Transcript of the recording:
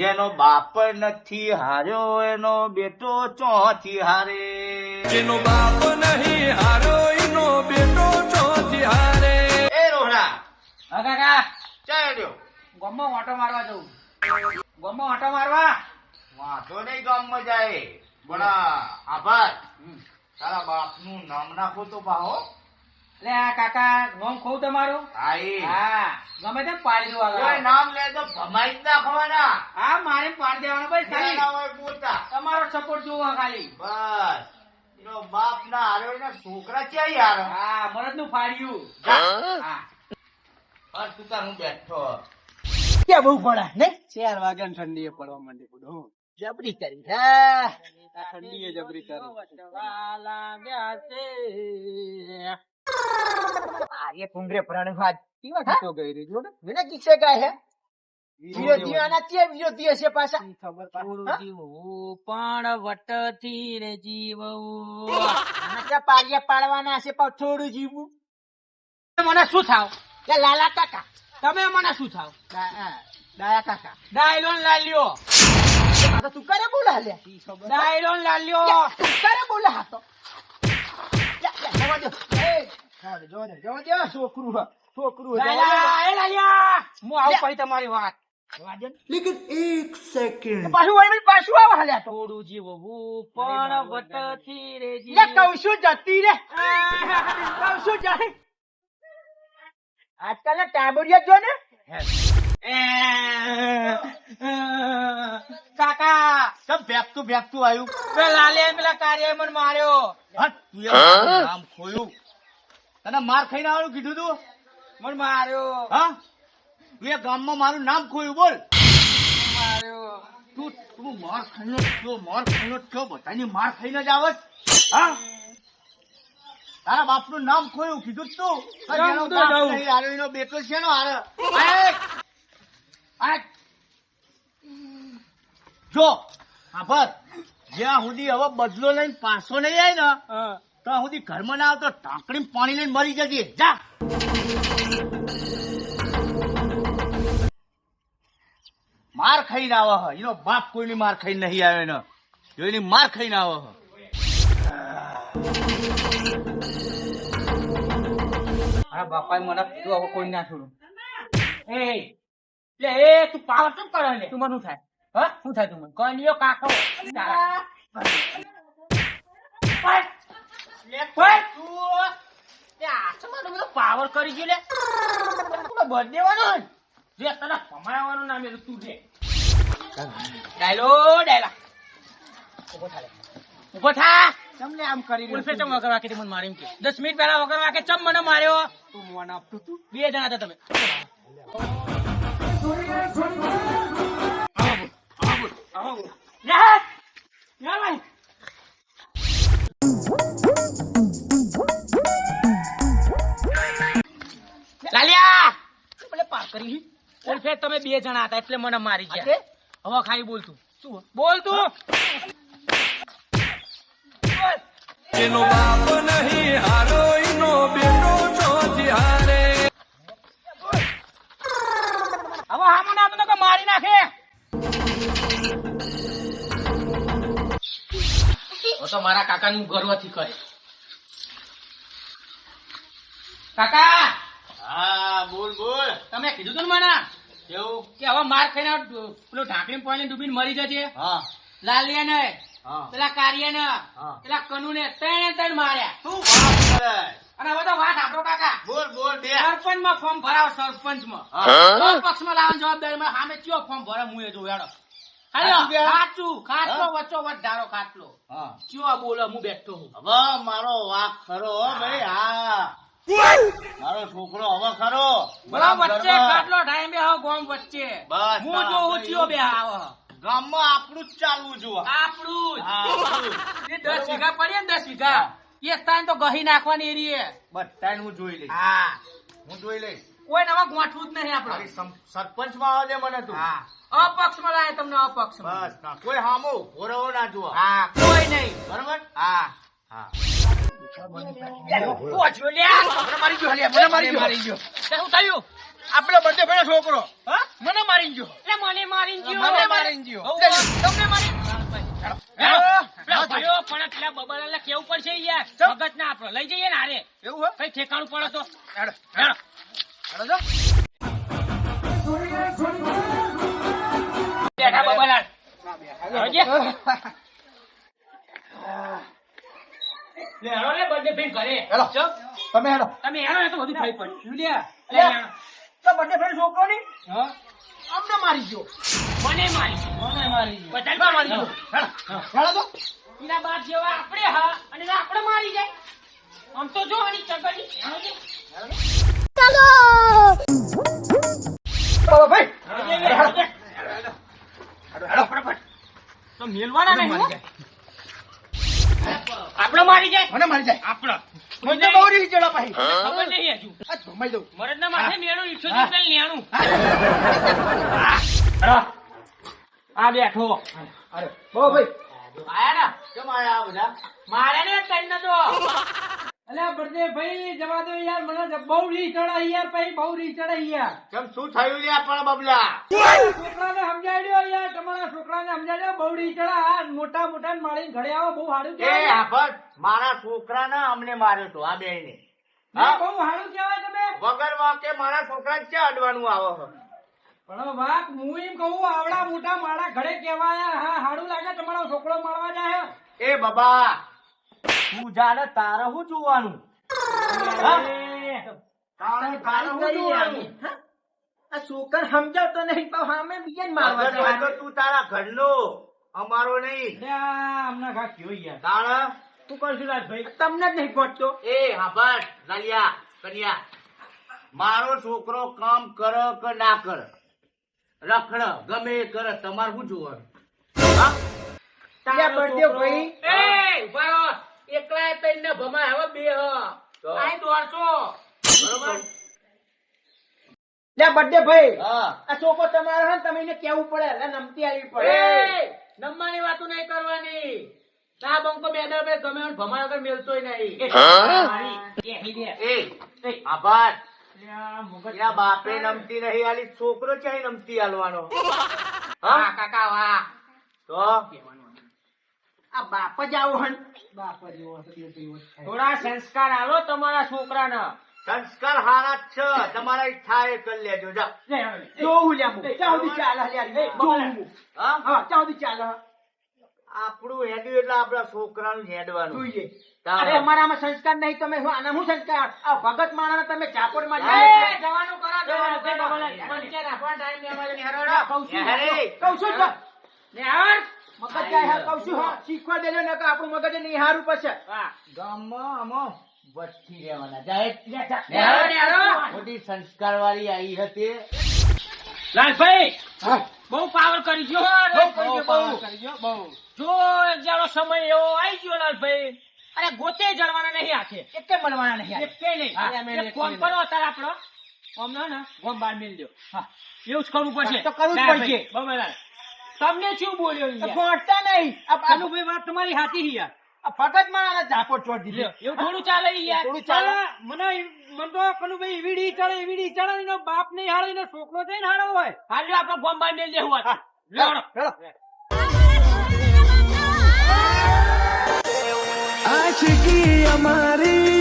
જેનો બાપ નથી હાર્યો એનો બેટો ચોથી હારે. જેનો બાપ નહીં હારો એનો બેટો ચોથી હારે. એ રોહડા. હા કાકા. ચાલ રહ્યો ગમમાં ઓટો મારવા જવું ગમમાં ઓટો મારવા? વાંધો નહીં ગામમાં જાય. બોલા આભાર. તારા બાપનું નામ નાખો તો પાહો. લે આ કાકા નોમ ખોવ તમારું? હા ગમે તે પાડી દો નામ લે તો ભમાઈ જ નાખવાના. હા મારે પાડી દેવાનો ભાઈ ખાલી. ના હોય પોતા તમારો સપોર્ટ જોવો ખાલી. બસ. એનો બાપ ના હારો એના છોકરા ક્યાં હારો? હા મરદનું ફાડ્યું હા. અર તું તાર હું બેઠો. ક્યાં બહુ પડા ને ચાર વાગ્યા ઠંડી એ પડવા માંડી બધું જબરી કરી ઠંડી એ જબરી કરી. ये कुंगरे प्राण भात કેવા તો ગઈ રહી જો ને મને કિસ્સે ગાય હે વિરોધી વિરોધી આના છે વિરોધી હશે પાછા ખબર પણ વટથી રે જીવવું આના ક્યાં પાલિયા પાડવાના હશે પણ થોડું જીવવું મને શું થાવ કે લાલા કાકા તમે મને શું થાવ ડાયા કાકા ડાયલોન લાલ્યો આ તો તું કરે બોલા લે ડાયલોન લાલ્યો તું કરે બોલા હા તો યા, યા, જવા દો. જવા દો, જવા દો. છોકરું છોકરું હે, જવા દો. હું આવું પછી તમારી વાત. જવા દો ને. પાછું વળી પાછું આવો હાલ્યા થોડું જીવવું પણ વટથી રે લે કહું જતી રે. કહું છું આજકાલ ના ટાબરિયા જો ને. કાકા. સબ ભેગતું ભેગતું આવ્યું? પેલા લાલે પેલા કાર્ય મને માર્યો. હટ તું એ ખોયું. તને માર ખાઈને આવવાનું કીધું તું? મને માર્યો. હા? તું એ ગામમાં મારું નામ ખોયું બોલ. માર્યો. તું તું માર ખાઈને છો માર ખાઈને છો બધાની માર ખાઈને જ આવત. હા? તારા બાપનું નામ ખોયું કીધું તું. એનો બેટો છે નો! આય! જો આભાર. જ્યાં સુધી હવે બદલો લઈને પાછો નહીં આવે ને ત્યાં સુધી ઘરમાં ના આવતો ટાંકડી પાણી લઈને મરી જજે. જા. માર ખાઈને આવે હ. એનો બાપ કોઈની માર ખાઈને નહીં આવે ને જો એની માર ખાઈને આવે હ. મારા બાપાએ મને તું હવે કોઈ ના છોડું. એ એટલે એ તું પાવર શું કરે ને તું મને થાય? હ? શું થાય તું મને? કનિયો કાકો. પાવર કરી ગયો લે. કોનો વાળો જે તને ભમાવવાનું નામ એ તું દે. ડાયલો ડાયલા. ઊભો થા ઊભો થા. તમને આમ કરી ઉલ્ફે ચમ વગર વાકે મને મારી કે. દસ મિનિટ પહેલા વગર વાકે ચમ મને માર્યો? તું મોન આપતું તું. બે જણા હતા તમે. આવો યા કરી? ઉલ્ફે તમે બે જણા હતા એટલે મને મારી ગયા. હવે ખાલી બોલતું શું? બોલતું બોલ. જેનો બાપ નહીં હારો એનો બેટો ચોથી હારે હવે હામો ના તો મારી નાખે. તો મારા કાકાનું ગર્વથી કરે કાકા! હા બોલ બોલ. તમે કીધું તું ને મને કેવું? કે હવે માર ખાઈને પેલો ઢાંકણી પાણી ડૂબીને મરી જશે હા. લાલિયા ને પેલા કાર્ય ને પેલા કનુ ને ત્રણે ત્રણ માર્યા. શું વાત કરે અને હવે તો વાત આપણો કાકા. બોલ બોલ બે. સરપંચમાં ફોર્મ ભરાવો સરપંચમાં હા. પક્ષમાં લાવવાનો જવાબદારી માં સામે કયો ફોર્મ ભરે હું એ જોઉં હેડો. ખાચું ખાટલો વચ્ચો વચ ધારો ખાટલો. હા. કયો બોલો હું બેઠો હવે મારો વાક ખરો ભાઈ. હા. મારો છોકરો ખરો. વચ્ચે ખાટલો ટાઈમ બે ગોમ વચ્ચે. બસ, હું જો બસ, બે. આવો ગામમાં આપણું જ ચાલવું જો. આપણું જ. દસ વીઘા પડીએ ને દસ વીઘા. એ સ્થાન તો ગહી નાખવાની એરીએ. બધાને હું જોઈ લઈશ. હા. હું જોઈ લઈશ. કોઈ નવા ગોઠવું જ નહીં આપણે. સરપંચમાં આવજે મને તું. હા. અપક્ષમાં લાય તમને અપક્ષ બસ કોઈ હામો. ઊભો ના જુઓ. હા કોઈ નહીં. બરોબર? હા. હા છોકરો મને મારી ગયો મને મારી ગયો મને મારી ગયો તમને મારી કેવું પડશે યાર મગજ ના લઈ જઈએ ને હારે એવું કઈ ઠેકાણું પડે તો હેડો. હેડો બેઠા. બબાલાલ આવજે. લે હેડો લે birthday friend ઘરે. હેડો. તમે હેડો તમે હેડો તો બધું થઈ પડ્યું. લે? લે. તો બંને ભાઈ છોકરો ની હા? અમને મારી ગયો મને મારી મને મારી બધાને મારી ગયો હેડો હેડો તો. એના બાપ જેવા આપણે હા અને આપણે મારી જાય. આમ તો જો આની ચગલી. બોલો ભાઈ. તો મેલવાના નહીં મારી હો. આપણે મારી જાય? મને મારી જાય. આપણો. મને બહુ રીત જડા ભાઈ. ખબર નહીં હજુ. આ જમાઈ દઉં. મરદના માથે મેળો ઈચ્છો. પેલ ન્યાણું આ બેઠો. અરે. બહુ ભાઈ. આયા ના? કેમ આયા બધા. મારે ને અલ્યા બર્થડે ભાઈ જવા દો યાર મને બહુ રી ચડાઈ યાર ભાઈ બહુ રી ચડાઈ યાર. કેમ શું થયું યાર પણ બબલા? છોકરાને સમજાડ્યો યાર તમારા છોકરાને સમજાડ્યો બહુ રી ચડા મોટા મોટા ને માળીને ઘરે આવો બહુ સારું એ આફત મારા છોકરાને અમને માર્યો તો આ બેયને. હા? બહુ સારું કહેવાય તમે. વગર વાકે મારા છોકરા ક્યાં અડવાનું આવો? પણ વાત હું એમ કહું આવડા મોટા મારા ઘરે કહેવાય હા સારું લાગે તમારો છોકરો મળવા જાય. એ બાબા તું જાણે તારે હું જોવાનું? હા? તારે તારે શું જોવાનું? આ છોકર સમજાવતો નહીં તો અમે બીજાને મારવા તું તારા ઘરનો અમારો નહીં. અમને ખા કયો યાર. તારા? તું કરશું રાજભાઈ? તમને જ નહીં પહોંચતો. એ હાભળ લાલિયા કન્યા મારો છોકરો કામ કર કે ના કર? રખડ ગમે એ કરે તમારે શું જોવાનું? હા? તારા બર્થડે ભાઈ. એ ઊભા એકલા ને ભમાય. હવે બે હ. આય દોડશો બરોબર. લે બર્થડે ભાઈ. આ છોકરો તમારો હે તમે એને કેવું પડે. એટલે નમતી આવી પડે. નમવાની વાતો નહીં કરવાની. ના બંકો મેડમ એ ગમે એમ ભમાય વગર મેલતોય નહીં. એ આભાર. બાપે નમતી નહીં આલી છોકરો ક્યાંય નમતી આલવાનો? હા? હા કાકા વાહ. તો? આ બાપ જ આવો હન. બાપ જ થોડા સંસ્કાર આલો તમારા છોકરાને. સંસ્કાર હારા છે. તમારા ઈચ્છા એ કરી લેજો. જા. લે, હવે. લે. જોવું લ્યા મુ. ચાલે મુ. હા? હા સુધી ચાલે આપણું હેડ્યું એટલે આપણા છોકરાનું હેડવાનું. જોઈએ તારે. અરે અમારામાં સંસ્કાર નહીં તમે શું આના હું સંસ્કાર? આ ભગત માણસ તમે ચાપડમાં જવાનું કરો જવાનું કરો. અમારે નેહરોડો. કહું છું, મગજ જાય હા, છું શીખવા દેજો નકર આપણું મગજ નહીં હારું ગામમાં આમાં વસ્તી રહેવાના જાય નેહરો, નેહરો. મોટી સંસ્કાર વાળી આવી હતી. લાલભાઈ બહુ પાવર કરી ગયો બહુ કરી ગયો, બહુ. કરી ગયો, બહુ. જો જરો સમય એવો આવી ગયો લાલભાઈ. અરે ગોતે જળવાના નહીં આખે. એકે મળવાના નહીં એકે નહીં. ફોન કરો અત્યારે આપણો. અમને ને ગોમ બાર મેલ દો હા. એવું જ કરવું પડશે. તો કરવું જ પડશે. બબલાલ. તમને શું બોલ્યો યાર? ફોડતા નહીં. આ- આ- વાત તમારી સાચી યાર. આ ફગત મારા ઝાપો છોડી દીધો એવું થોડું ચાલે યાર. થોડું ચાલે. મને મને તો કનુભાઈ એવી ડી ચડે એવી ડી ચડે એનો બાપ નહીં હારો એનો છોકરો થઈને ને હારો હોય. હાલ આપણે ગોમ બાર લેવું હોય લેવડો. હેલો. આશિકી અમારી